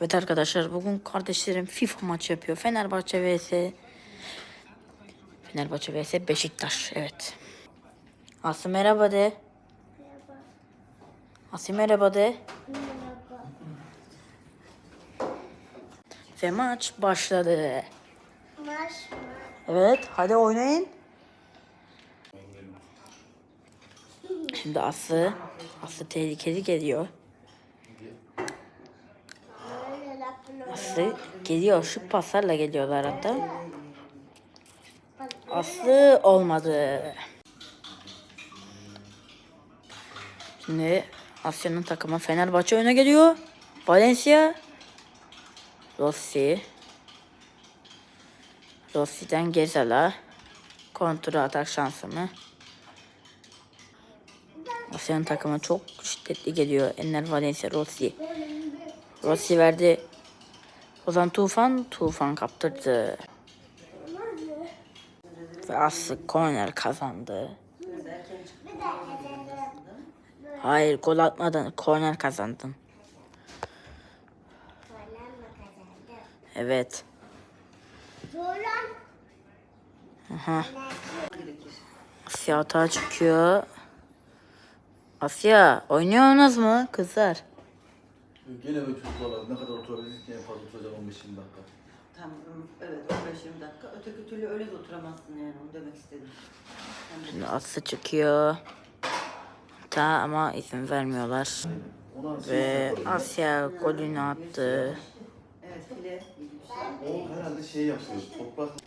Evet arkadaşlar bugün kardeşlerim FIFA maçı yapıyor. Fenerbahçe vs Fenerbahçe vs Beşiktaş. Evet. Aslı merhaba de. Aslı merhaba de. Ve maç başladı. Maş Evet hadi oynayın. Şimdi Aslı Aslı tehlikeli geliyor. Aslı geliyor. Şu paslarla geliyorlar hatta. Aslı olmadı. Şimdi Asya'nın takımı Fenerbahçe öne geliyor. Valencia. Rossi. Rossi'den Gezal'a. Kontra atak şansı mı? Asya'nın takımı çok şiddetli geliyor. Enner Valencia Rossi. Rossi verdi. Ozan Tufan, Tufan kaptırdı. Ve Aslı korner kazandı. Hayır gol atmadan korner kazandın. Evet. Aha. Asya çıkıyor. Asya oynuyorsunuz mu kızlar? Gene böyle çocuklarla ne kadar oturabiliriz ki en fazla oturacak 15-20 dakika. Tamam, evet 15-20 dakika. Öteki türlü öyle de oturamazsın yani onu demek istedim. Şimdi Aslı çıkıyor. Hata ama izin vermiyorlar. Ona Ve Asya golünü attı. evet file o herhalde şey yapıyor. Toprak